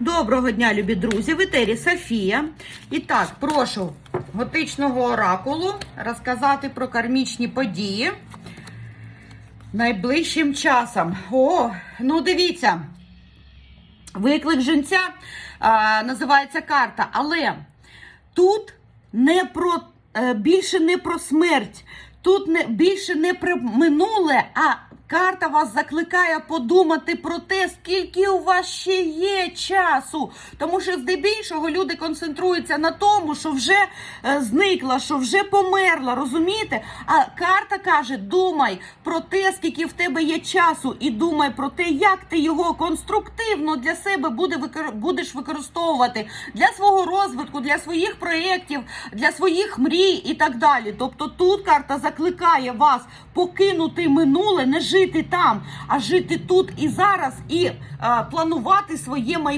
Доброго дня, любі друзі! В етері Софія. І так, прошу готичного оракулу розказати про кармічні події найближчим часом. О, ну дивіться, виклик жінця а, називається карта, але тут не про е, більше не про смерть, тут не більше не про минуле, а карта вас закликає подумати про те, скільки у вас ще є часу. Тому що здебільшого люди концентруються на тому, що вже е, зникла, що вже померла, розумієте? А карта каже: думай про те, скільки в тебе є часу, і думай про те, як ти його конструктивно для себе буде будеш використовувати для свого розвитку, для своїх проєктів, для своїх мрій і так далі. Тобто тут карта закликає вас покинути минуле, не жити там, а жити тут і зараз, і е, планувати своє майбутнє.